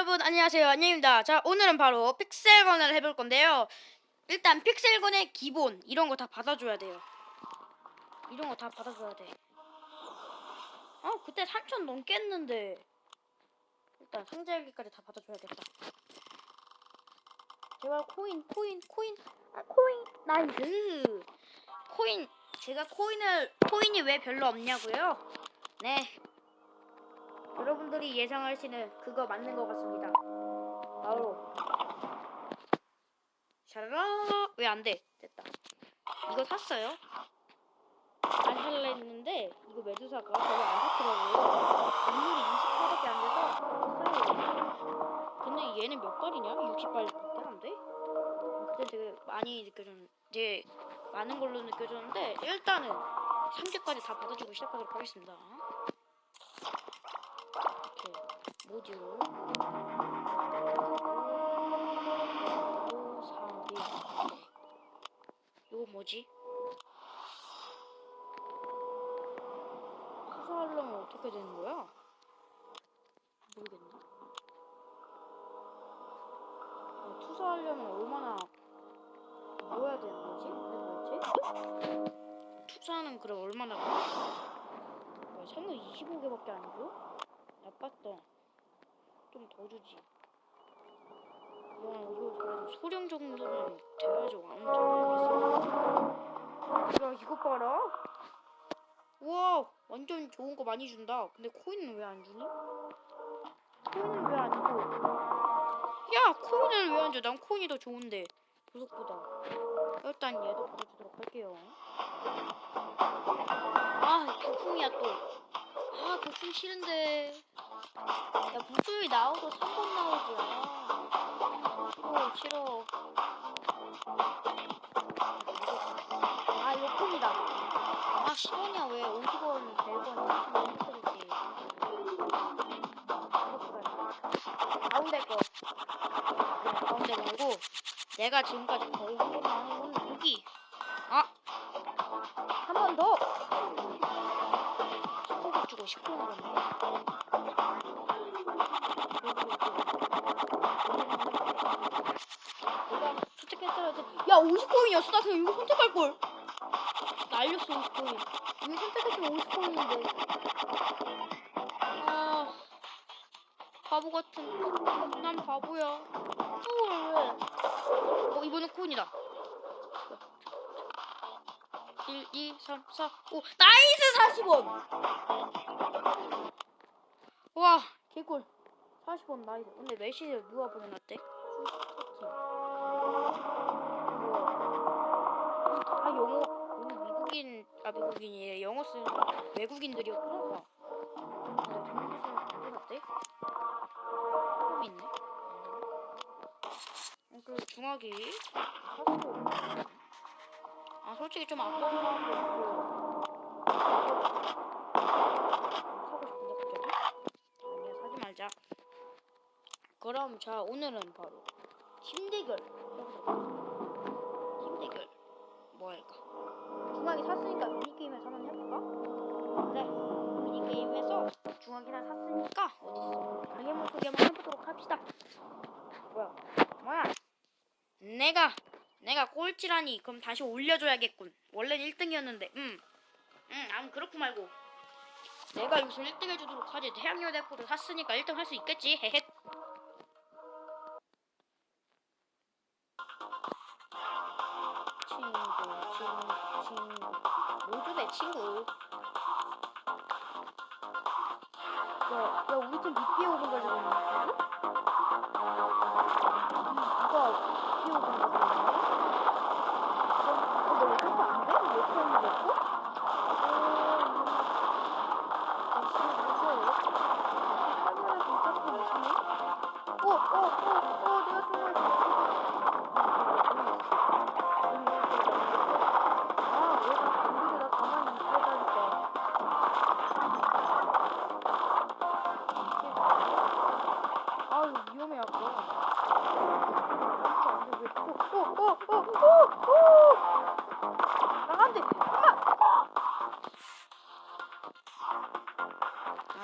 여러분 안녕하세요. 안녕입니다. 자 오늘은 바로 픽셀건을 해볼 건데요. 일단 픽셀건의 기본 이런 거 다 받아줘야 돼요. 이런 거 다 받아줘야 돼. 어, 그때 3천 넘게 했는데. 일단 상자 열기까지 다 받아줘야겠다. 제발 코인 코인 코인. 아 코인. 나이스. 코인. 제가 코인을 코인이 왜 별로 없냐고요? 네 여러분들이 예상하시는 그거 맞는 것 같습니다. 바로 샤라라 왜 안 돼? 됐다. 이거 샀어요. 안 살라 했는데 이거 메두사가 별로 안 좋더라고요. 능률이 24밖에 안 돼서 샀어요. 근데 얘는 몇 발이냐? 60발밖에 안 돼? 그때 되게 많이 느껴졌는데 많은 걸로 느껴졌는데 일단은 3개까지 다 받아주고 시작하도록 하겠습니다. 모듈 또 3개 이거 뭐지? 투자하려면 어떻게 되는 거야? 모르겠네 어, 투자하려면 얼마나 모아야 되는 거지? 도대체? 투자는 그럼 얼마나 뭐야, 선물 25개밖에 아니고? 나빴다. 좀 더 주지. 야, 이거 그래도 소량 정도는 돼야죠. 안 돼야겠어. 야, 이거 봐라. 우와, 완전 좋은 거 많이 준다. 근데 코인은 왜 안 주니? 코인은 왜 안 줘? 야, 코인을 왜 안 줘? 난 코인이 더 좋은데. 보석보다. 일단 얘도 받아주도록 할게요. 아, 부품이야 또. 아, 부품 싫은데. 야, 부품이 나오도 3번 나오지. 아, 싫어, 싫어. 아, 이거 폰이다. 아, 10원이야, 왜? 50원, 100원, 30원 이렇게 되지. 가운데 거. 네, 가운데 말고, 내가 지금까지 거의 한 번도 안 해본 여기. 아! 한 번 더! 10원 주고 10원 그랬네. 50코인이었어. 나 그냥 이거 선택할 걸. 날렸어 50코인 이거 선택했으면 50코인인데. 아 바보 같은. 난 바보야. 어, 왜? 어 이번엔 코인이다. 1, 2, 3, 4, 5 나이스 40원! 와 개꿀. 40원 나이스. 근데 메시지를 누가 보내놨대? 아 미국인이 영어 쓰는 외국인들이었구나. 안 되났대? 처음 있네. 어, 그 중학이 사고. 아 솔직히 좀 아까운 거 사고 싶은데 갑자기? 아니야 사지 말자. 그럼 자 오늘은 바로 팀 대결 해보도록 하겠습니다. 팀 대결 뭐 할까? 중학이 샀으니까 미니게임에서 한번 해볼까? 그래 미니게임에서 중학이랑 샀으니까 어딨어? 강의문 소개 한번 해보도록 합시다. 뭐야? 뭐야? 내가 내가 꼴찌라니. 그럼 다시 올려줘야겠군. 원래는 1등이었는데. 음, 음, 아무 그렇고 말고. 내가 여기서 1등 해주도록 하지. 태양여 대포를 샀으니까 1등 할 수 있겠지? 헤헷 친구. 야, 야, 우리 팀 빅비에 오는 걸 잡았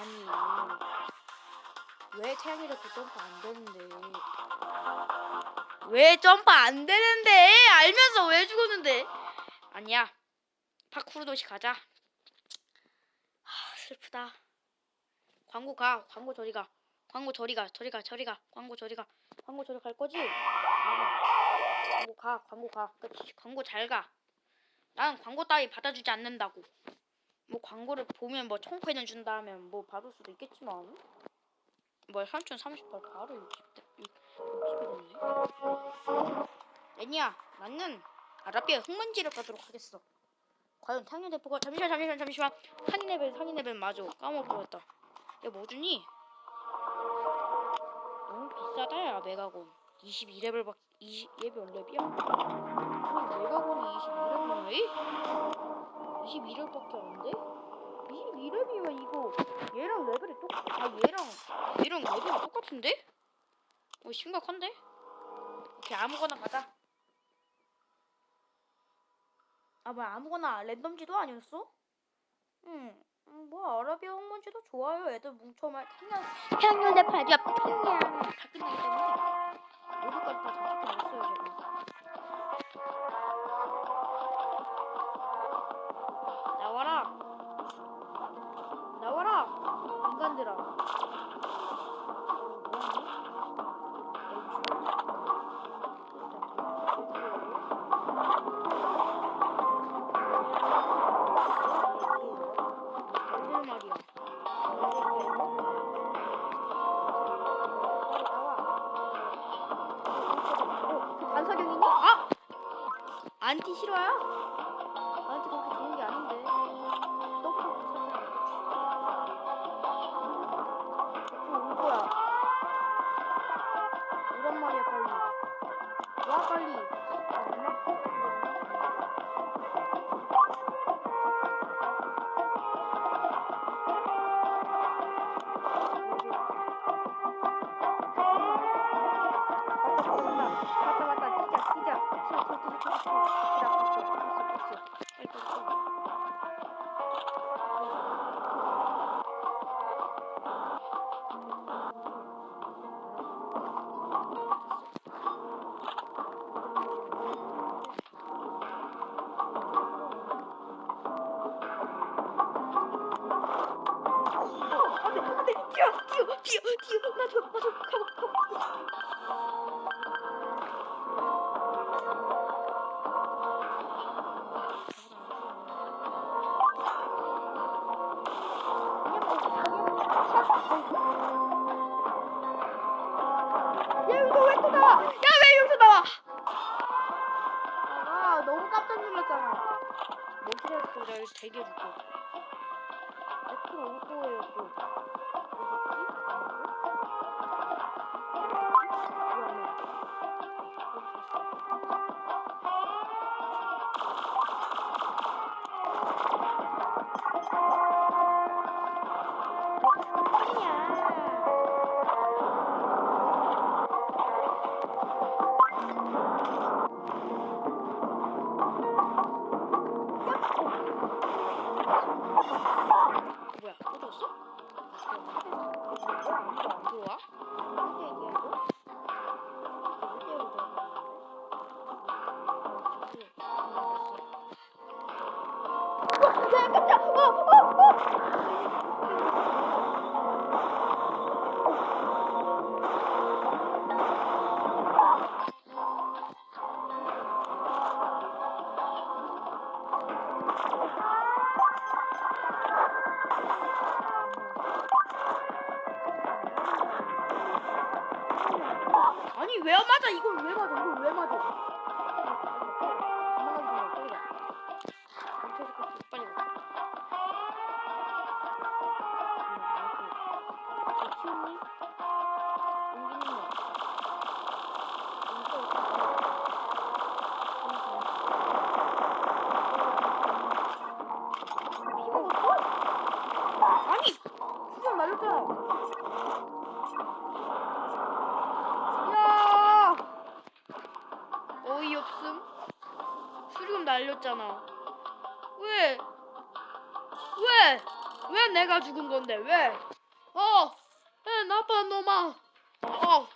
아니 왜 태양이를 그 점프 안 되는데? 왜 점프 안 되는데? 알면서 왜 죽었는데? 아니야. 파쿠르 도시 가자. 하, 슬프다. 광고 가. 광고 저리 가. 광고 저리 가. 저리 가. 저리 가. 광고 저리 가. 광고 저리 갈 거지? 광고 가. 광고 가. 그치. 광고 잘 가. 난 광고 따위 받아주지 않는다고. 뭐 광고를 보면 뭐 청구회는 준다 하면 뭐 받을 수도 있겠지만 뭐3038 바로 60, 60이 됐네 애니야 나는 아라비아 흑먼지를 가도록 하겠어 과연 상인 대포가 잠시만 잠시만 잠시만 상인 레벨 상인 레벨 맞아 까먹어버렸다 야뭐 주니? 너무 비싸다 야 메가곤 22레벨 밖 20, 얘몇 렙이야? 그럼 메가곤이 22렙이네? 21렙밖에 안 돼? 22렙이면 이거 얘랑 레벨이 똑, 아 얘랑 얘랑 레벨이 똑같은데? 어 심각한데? 오케이 아무거나 가자. 아 뭐야 아무거나 랜덤지도 아니었어? 응. 음, 뭐 아라비아 홍문지도 좋아요. 애들 뭉쳐만 태양 태양열 대판 아니야 태양 다 끝나기 때문에 모두까지 다 장식해 놨어요 제가. 안티 실화야? 뛰어 뛰어 뛰어 뛰어 나줘 나줘 가봐 가봐 야 이거 왜 또 나와? 야왜 여기서 나와? 아 너무 깜짝 놀랐잖아. 모시라스 또 내가 여기서 대기해줄게. 애플 올 거예요 또. 어, 야, 깜 날렸잖아. 왜? 왜? 왜 내가 죽은 건데? 왜? 어! 왜 나빠 너 놈아. 어.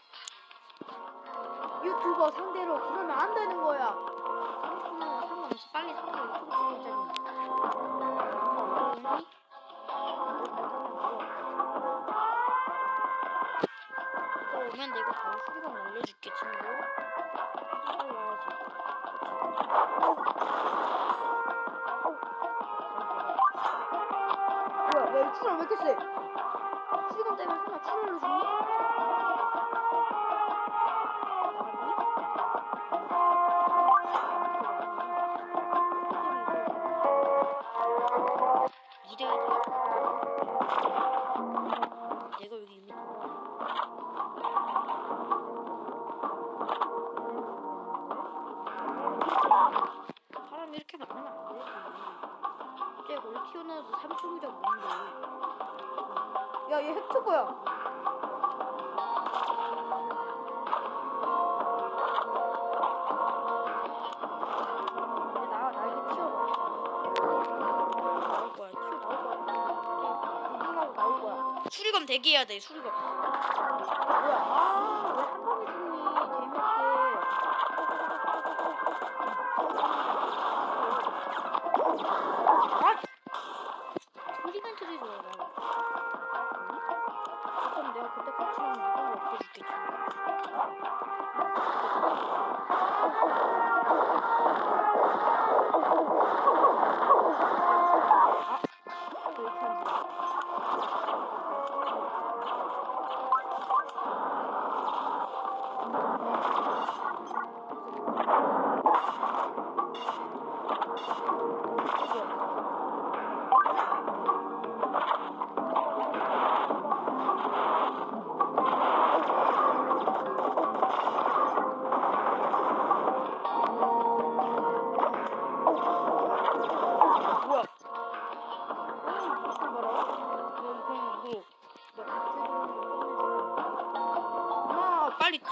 유튜버 상대로 그러면 안 되는 거야. 상관없어 상관없어 빨리 상대 유튜브. 또 오면 내가 바로 수리방 올려줄게 친구. 뭐야, 야, 이 출혈 왜 이렇게 세? 수리방 때문에 설마 출혈을 줬니? 원래 튀어나와서 3초이라고 뭔데. 야, 얘 나. 나올 거야. 튀어나올 거야. 나올 거야. 수리검 대기해야 돼, 수리검. 뭐야? 아,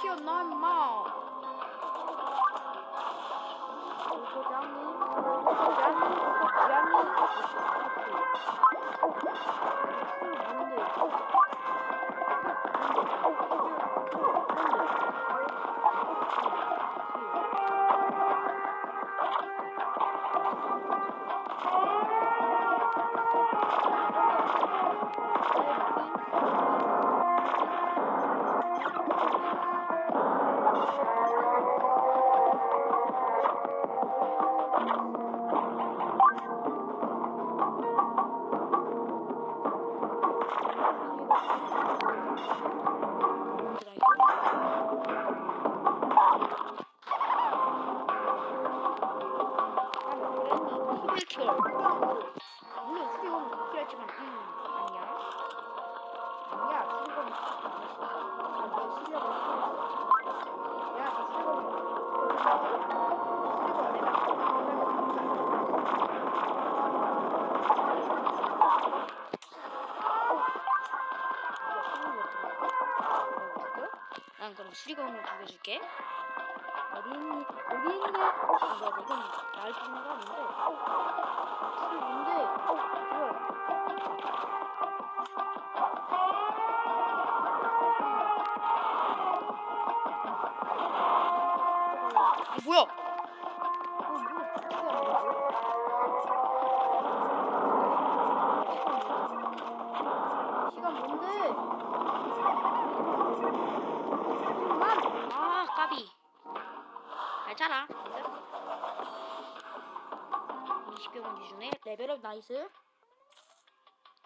엄마 난 그럼 수리검을 두개 줄게. 어디 있니? 어디 있니? 아, 나 이건 날 주는 거 아닌데. 이게 뭔데? 뭐야? 아, 뭐야? 레벨업 나이스.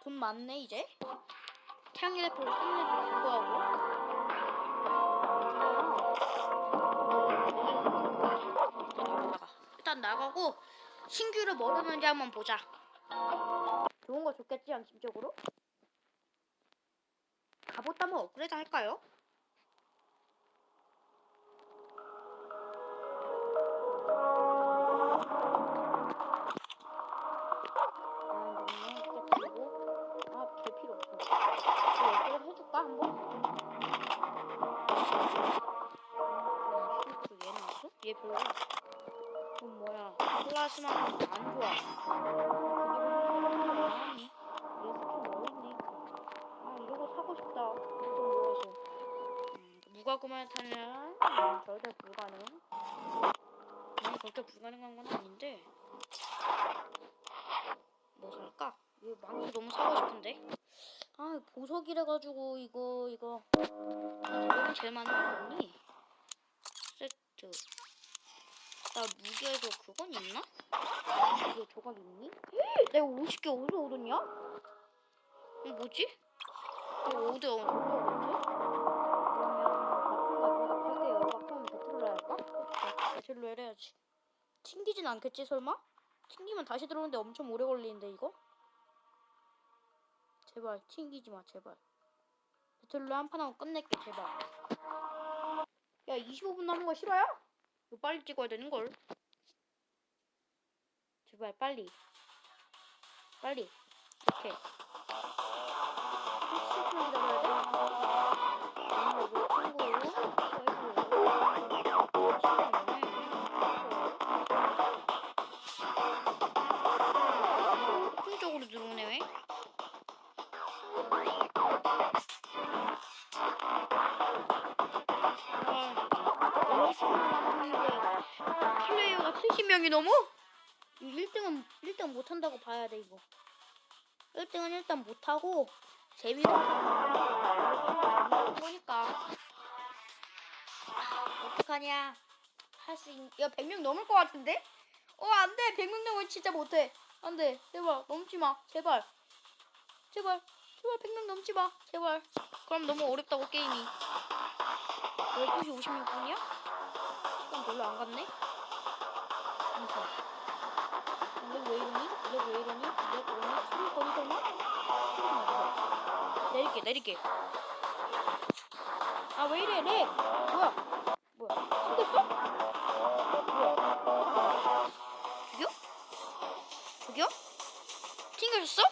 돈 많네 이제. 태양의 대표를 끝내도 불구하고. 일단 나가. 일단 나가고 신규를 뭐 얻었는지 한번 보자. 좋은 거 좋겠지 양심적으로? 갑옷 한번 업그레이드 할까요? 얘 별로야. 그럼 뭐야? 플라스마는 안 좋아. 뭐니? 얘 스킨 어딨니? 아, 이러고 사고 싶다. 좀 모아서. 부가구만 타면 음, 절대 불가능. 아니 절대 불가능한 건 아닌데. 뭐 살까? 이거 망고 너무 사고 싶은데. 아 보석이라 가지고 이거 이거. 이거 제일 많은 거 뭐니? 세트. 나 무게에서 그건 있나? 이거 조각 있니? 내가 50개 어디서 얻었냐? 이거 뭐지? 이거 어디 얻- 어디서 얻었지? 그러면 바쁜가 보다 할게요. 바쁘면 배틀로 할까? 배틀로 해야지. 튕기진 않겠지 설마? 튕기면 다시 들어오는데 엄청 오래 걸리는데 이거? 제발 튕기지 마 제발. 배틀로 한 판 하고 끝낼게 제발. 야 25분 남은 거 싫어요? 이거 빨리 찍어야 되는 걸. 제발 빨리. 빨리. 이렇게. 30명이 넘어? 1등은 1등 못한다고 봐야 돼 이거. 1등은 일단 못하고 재미로 보니까 어떡하냐. 할 수 있... 야 100명 넘을 것 같은데? 어 안돼. 100명 넘으면 진짜 못해. 안돼. 제발 넘지마. 제발. 제발 제발 100명 넘지마. 제발. 그럼 너무 어렵다고 게임이. 12시 56분이야? 시간 별로 안 갔네? 괜찮아 근데 왜 이러니? 내왜 이러니? 내 오늘 술을 거기 설마? 술이 맞아 내릴게 내릴게 아 왜 이래 렉 뭐야 뭐야 튕겼어? 뭐야 죽여? 죽여? 튕겨졌어?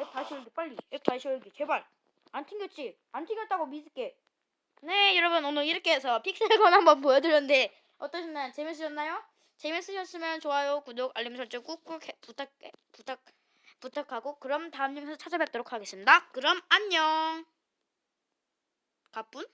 앱 다시 열기 빨리 앱 다시 열기 제발 안 튕겼지? 안 튕겼다고 믿을게 네 여러분 오늘 이렇게 해서 픽셀건 한번 보여드렸는데 어떠셨나요? 재밌으셨나요? 재밌으셨으면 좋아요 구독 알림 설정 꾹꾹 해, 부탁 부탁 부탁하고 그럼 다음 영상에서 찾아뵙도록 하겠습니다 그럼 안녕 가뿐